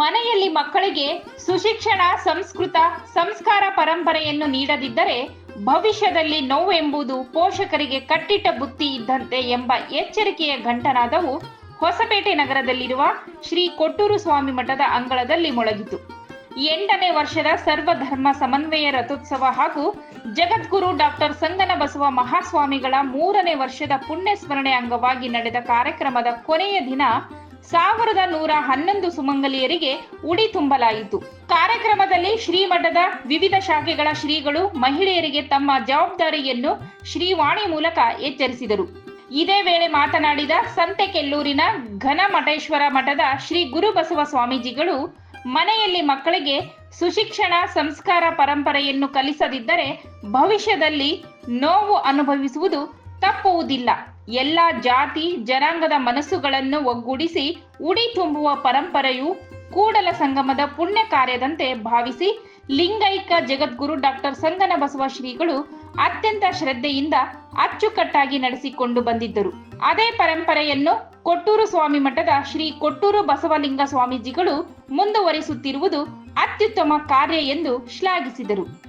ಮನೆಯಲ್ಲಿ ಮಕ್ಕಳಿಗೆ ಸುಶಿಕ್ಷಣ, ಸಂಸ್ಕೃತ, ಸಂಸ್ಕಾರ ಪರಂಪರೆಯನ್ನು ನೀಡದಿದ್ದರೆ ಭವಿಷ್ಯದಲ್ಲಿ ನೋವೆಂಬುದು ಪೋಷಕರಿಗೆ ಕಟ್ಟಿಟ್ಟ ಬುತ್ತಿ ಇದ್ದಂತೆ ಎಂಬ ಎಚ್ಚರಿಕೆಯ ಘಂಟನಾದವು ಹೊಸಪೇಟೆ ನಗರದಲ್ಲಿರುವ ಶ್ರೀ ಕೊಟ್ಟೂರು ಸ್ವಾಮಿ ಮಠದ ಅಂಗಳದಲ್ಲಿ ಮೊಳಗಿತು. ಎಂಟನೇ ವರ್ಷದ ಸರ್ವಧರ್ಮ ಸಮನ್ವಯ ರಥೋತ್ಸವ ಹಾಗೂ ಜಗದ್ಗುರು ಡಾಕ್ಟರ್ ಸಂಗನ ಬಸವ ಮಹಾಸ್ವಾಮಿಗಳ ಮೂರನೇ ವರ್ಷದ ಪುಣ್ಯ ಸ್ಮರಣೆ ಅಂಗವಾಗಿ ನಡೆದ ಕಾರ್ಯಕ್ರಮದ ಕೊನೆಯ ದಿನ ಸಾವಿರದ ನೂರ ಹನ್ನೊಂದು ಸುಮಂಗಲಿಯರಿಗೆ ಉಡಿ ತುಂಬಲಾಯಿತು. ಕಾರ್ಯಕ್ರಮದಲ್ಲಿ ಶ್ರೀಮಠದ ವಿವಿಧ ಶಾಖೆಗಳ ಶ್ರೀಗಳು ಮಹಿಳೆಯರಿಗೆ ತಮ್ಮ ಜವಾಬ್ದಾರಿಯನ್ನು ಶ್ರೀವಾಣಿ ಮೂಲಕ ಎಚ್ಚರಿಸಿದರು. ಇದೇ ವೇಳೆ ಮಾತನಾಡಿದ ಸಂತೆಕೆಲ್ಲೂರಿನ ಘನಮಠೇಶ್ವರ ಮಠದ ಶ್ರೀ ಗುರುಬಸವ ಸ್ವಾಮೀಜಿಗಳು, ಮನೆಯಲ್ಲಿ ಮಕ್ಕಳಿಗೆ ಸುಶಿಕ್ಷಣ, ಸಂಸ್ಕಾರ, ಪರಂಪರೆಯನ್ನು ಕಲಿಸದಿದ್ದರೆ ಭವಿಷ್ಯದಲ್ಲಿ ನೋವು ಅನುಭವಿಸುವುದು ತಪ್ಪುವುದಿಲ್ಲ. ಎಲ್ಲ ಜಾತಿ, ಜನಾಂಗದ ಮನಸ್ಸುಗಳನ್ನು ಒಗ್ಗೂಡಿಸಿ, ಉಡಿ ತುಂಬುವ ಪರಂಪರೆಯು ಕೂಡಲ ಸಂಗಮದ ಪುಣ್ಯ ಕಾರ್ಯದಂತೆ ಭಾವಿಸಿ, ಲಿಂಗೈಕ ಜಗದ್ಗುರು ಡಾಕ್ಟರ್ ಸಂಗನ ಬಸವ ಶ್ರೀಗಳು ಅತ್ಯಂತ ಶ್ರದ್ಧೆಯಿಂದ ಅಚ್ಚುಕಟ್ಟಾಗಿ ನಡೆಸಿಕೊಂಡು ಬಂದಿದ್ದರು. ಅದೇ ಪರಂಪರೆಯನ್ನು ಕೊಟ್ಟೂರು ಸ್ವಾಮಿ ಮಠದ ಶ್ರೀ ಕೊಟ್ಟೂರು ಬಸವಲಿಂಗ ಸ್ವಾಮೀಜಿಗಳು ಮುಂದುವರಿಸುತ್ತಿರುವುದು ಅತ್ಯುತ್ತಮ ಕಾರ್ಯ ಎಂದು ಶ್ಲಾಘಿಸಿದರು.